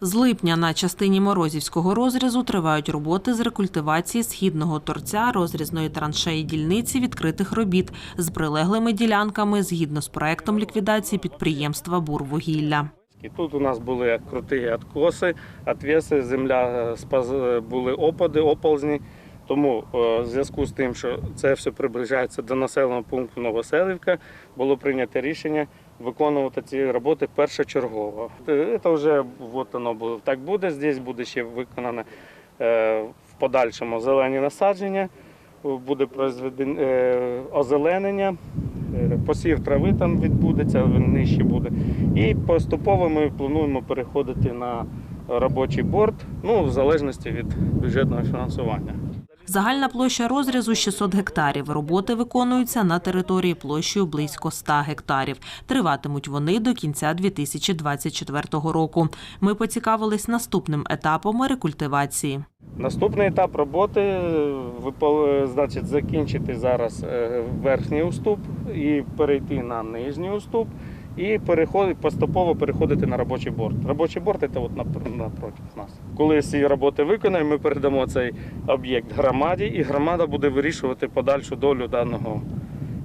З липня на частині Морозівського розрізу тривають роботи з рекультивації східного торця розрізної траншеї дільниці відкритих робіт з прилеглими ділянками згідно з проектом ліквідації підприємства Бурвугілля. Тут у нас були круті откоси, отвеси, земля е, були опади, оползні. Тому е, в зв'язку з тим, що це все приближається до населеного пункту Новоселівка, було прийнято рішення виконувати ці роботи першочергово. Е, Це вже от воно так буде. Здесь буде ще виконано е, в подальшому зелені насадження, буде е, озеленення, посів трави там відбудеться, він нижче буде. І поступово ми плануємо переходити на робочий борт, ну, в залежності від бюджетного фінансування. Загальна площа розрізу 600 гектарів. Роботи виконуються на території площею близько 100 гектарів. Триватимуть вони до кінця 2024 року. Ми поцікавились наступним етапом рекультивації. Наступний етап роботи значить, закінчити зараз е, верхній уступ і перейти на нижній уступ. І переходить, поступово переходити на робочий борт. Робочий борт це от напр- напроти нас. Коли ці роботи виконаємо, ми передамо цей об'єкт громаді, і громада буде вирішувати подальшу долю даного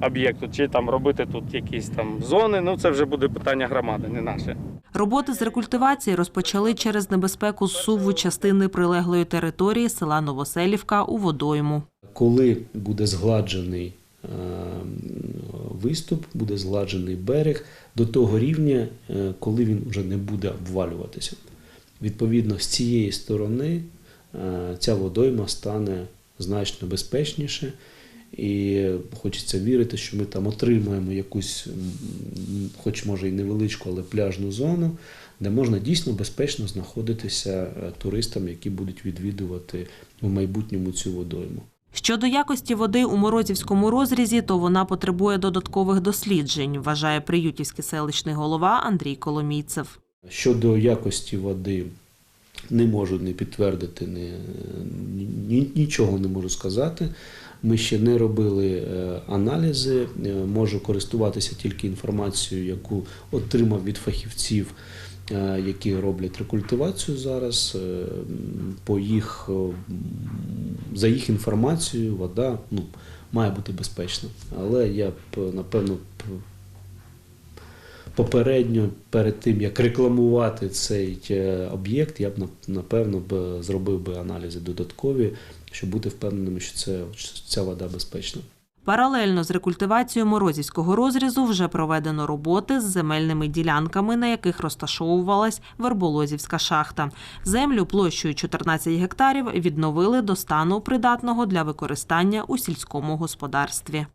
об'єкту. Чи там робити тут якісь там зони. Ну це вже буде питання громади, не наше. Роботи з рекультивації розпочали через небезпеку зсуву частини прилеглої території села Новоселівка у водойму. Коли буде згладжений е, виступ, буде згладжений берег до того рівня, е, коли він вже не буде обвалюватися. Відповідно, з цієї сторони е, ця водойма стане значно безпечніше. І хочеться вірити, що ми там отримаємо якусь, хоч може і невеличку, але пляжну зону, де можна дійсно безпечно знаходитися е, туристам, які будуть відвідувати в майбутньому цю водойму. Щодо якості води у Морозівському розрізі, то вона потребує додаткових досліджень, вважає приютівський селищний голова Андрій Коломійцев. Щодо якості води, не можу не підтвердити, ні, нічого не можу сказати. Ми ще не робили е, аналізи, е, можу користуватися тільки інформацією, яку отримав від фахівців, е, які роблять рекультивацію зараз. По їх, за їх інформацією, вода ну, має бути безпечна. Але я б напевно попередньо перед тим як рекламувати цей е, об'єкт, я б напевно б зробив би аналізи додаткові, щоб бути впевненим, що це що ця вода безпечна. Паралельно з рекультивацією Морозівського розрізу вже проведено роботи з земельними ділянками, на яких розташовувалась Верболозівська шахта. Землю площею 14 гектарів відновили до стану придатного для використання у сільському господарстві.